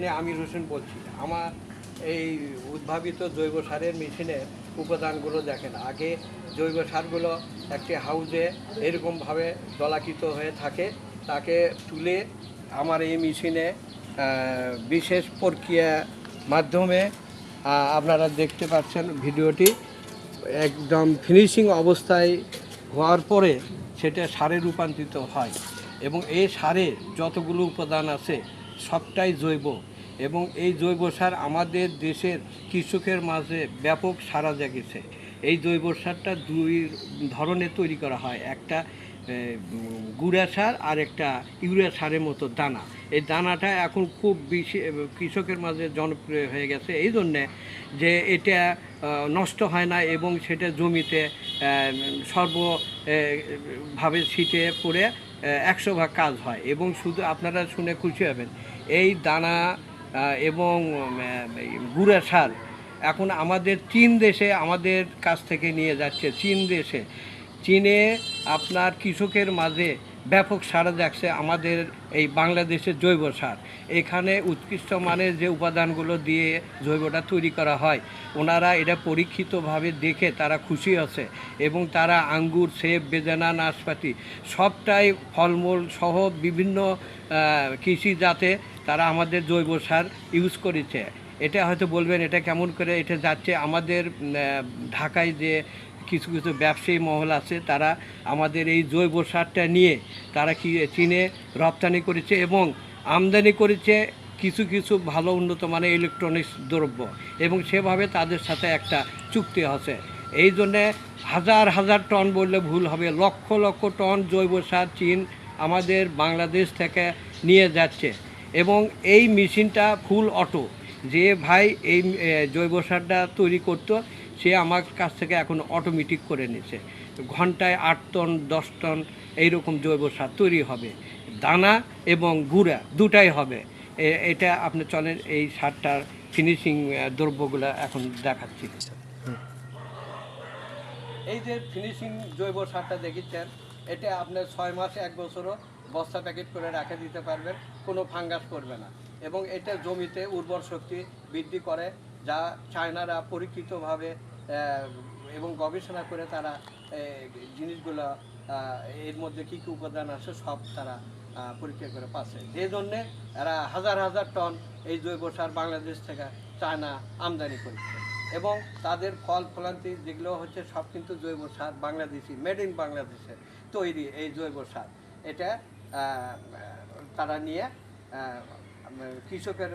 নিয়ে আমির হোসেন বলছি, আমার এই উদ্ভাবিত জৈব সারের মেশিনের উপাদানগুলো দেখেন। আগে জৈব সারগুলো একটি হাউজে এরকমভাবে দলাকিত হয়ে থাকে, তাকে তুলে আমার এই মেশিনে বিশেষ প্রক্রিয়া মাধ্যমে আপনারা দেখতে পাচ্ছেন ভিডিওটি, একদম ফিনিশিং অবস্থায় হওয়ার পরে সেটা সারে রূপান্তরিত হয় এবং এই সারে যতগুলো উপাদান আছে সবটাই জৈব এবং এই জৈব সার আমাদের দেশের কৃষকের মাঝে ব্যাপক সারা জাগিয়েছে এই জৈব সারটা দুই ধরনের তৈরি করা হয়, একটা গুঁড়া সার আর একটা ইউরিয়া সারের মতো দানা। এই দানাটা এখন খুব বেশি কৃষকের মাঝে জনপ্রিয় হয়ে গেছে। এই জন্যে যে এটা নষ্ট হয় না এবং সেটা জমিতে সর্বভাবে সর্ব ছিটে পড়ে একশো ভাগ কাজ হয় এবং শুধু আপনারা শুনে খুশি হবেন। এই দানা এবং গুড়া সার এখন আমাদের চীন দেশে আমাদের কাছ থেকে নিয়ে যাচ্ছে। চীন দেশে। চীনে আপনার কৃষকের মাঝে ব্যাপক সারা দেখছে আমাদের এই বাংলাদেশের জৈব সার। এখানে উৎকৃষ্ট মানের যে উপাদানগুলো দিয়ে জৈবটা তৈরি করা হয়, ওনারা এটা পরীক্ষিতভাবে দেখে তারা খুশি আছে এবং তারা আঙ্গুর, সেব, বেদানা, নাশপাতি সবটাই ফলমূল সহ বিভিন্ন কৃষি জাতে তারা আমাদের জৈব সার ইউজ করেছে। এটা হয়তো বলবেন এটা কেমন করে এটা যাচ্ছে আমাদের ঢাকায় যে কিছু কিছু ব্যবসায়ী মহল আছে, তারা আমাদের এই জৈব সারটা নিয়ে তারা কি চীনে রপ্তানি করেছে এবং আমদানি করেছে কিছু কিছু ভালো উন্নত মানের ইলেকট্রনিক্স দ্রব্য এবং সেভাবে তাদের সাথে একটা চুক্তি আছে এই জন্যে হাজার হাজার টন বললে ভুল হবে, লক্ষ লক্ষ টন জৈব সার চীন আমাদের বাংলাদেশ থেকে নিয়ে যাচ্ছে এবং এই মেশিনটা ফুল অটো যে ভাই এই জৈব সারটা তৈরি করতো সে আমার কাছ থেকে এখন অটোমেটিক করে নিচ্ছে ঘন্টায় আট টন, দশ টন এইরকম জৈব সার তৈরি হবে। দানা এবং গুঁড়া দুটাই হবে। এটা আপনি চলেন, এই সারটার ফিনিশিং দ্রব্যগুলো এখন দেখাচ্ছি। এই যে ফিনিশিং জৈব সারটা দেখেছেন এটা আপনার ছয় মাস, এক বছরও বস্তা প্যাকেট করে রেখে দিতে পারবেন, কোনো ফাঙ্গাস করবে না। এবং এটা জমিতে উর্বর শক্তি বৃদ্ধি করে, যা চায়নারা পরীক্ষিতভাবে এবং গবেষণা করে তারা জিনিসগুলো এর মধ্যে কী কী উপাদান আছে সব তারা পরীক্ষা করে পাচ্ছে যে জন্যে এরা হাজার হাজার টন এই জৈব সার বাংলাদেশ থেকে চায়না আমদানি করছে এবং তাদের ফল ফলান্তি যেগুলো হচ্ছে সব কিন্তু জৈব সার বাংলাদেশি মেড ইন বাংলাদেশে তৈরি এই জৈব সার। এটা তারা নিয়ে কৃষকের,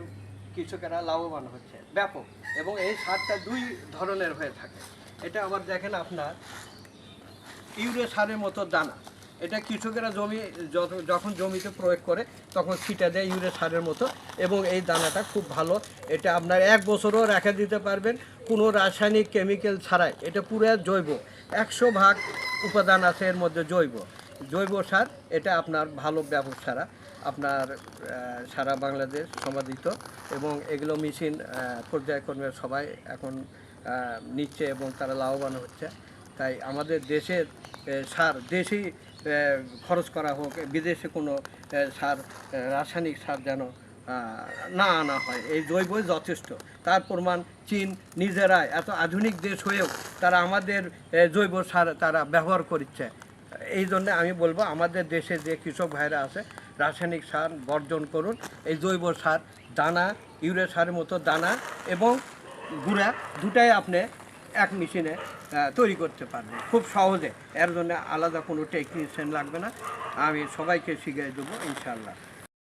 কৃষকেরা লাভবান হচ্ছে। ব্যাপক এবং এই সারটা দুই ধরনের হয়ে থাকে। এটা আবার দেখেন আপনার ইউরিয়া সারের মতো দানা। এটা কৃষকেরা জমি যখন জমিতে প্রয়োগ করে, তখন ছিটা দেয় ইউরিয়া সারের মতো এবং এই দানাটা খুব ভালো। এটা আপনার এক বছরও রেখে দিতে পারবেন কোনো রাসায়নিক কেমিক্যাল ছাড়াই। এটা পুরো জৈব। একশো ভাগ উপাদান আছে এর মধ্যে জৈব। জৈব সার এটা আপনার ভালো ব্যাপক সারা আপনার সারা বাংলাদেশ সমাদিত এবং এগুলো মেশিন পর্যায়ক্রমে সবাই এখন নিচ্ছে এবং তারা লাভবান হচ্ছে। তাই আমাদের দেশের সার আহ, খরচ করা হোক বিদেশে কোনো সার রাসায়নিক সার যেন না আনা হয় এই জৈবই যথেষ্ট। তার প্রমাণ চীন নিজেরাই এত আধুনিক দেশ হয়েও তারা আমাদের জৈব সার তারা ব্যবহার করছে এই জন্য আমি বলব, আমাদের দেশে যে কৃষক ভাইরা আছে, রাসায়নিক সার বর্জন করুন, এই জৈব সার, দানা, ইউরিয়া সারের মতো দানা এবং গুঁড়া দুটাই আপনি এক মেশিনে তৈরি করতে পারবেন, খুব সহজে। এর জন্য আলাদা কোনো টেকনিশিয়ান লাগবে না। আমি সবাইকে শিখিয়ে দেবো ইনশাল্লাহ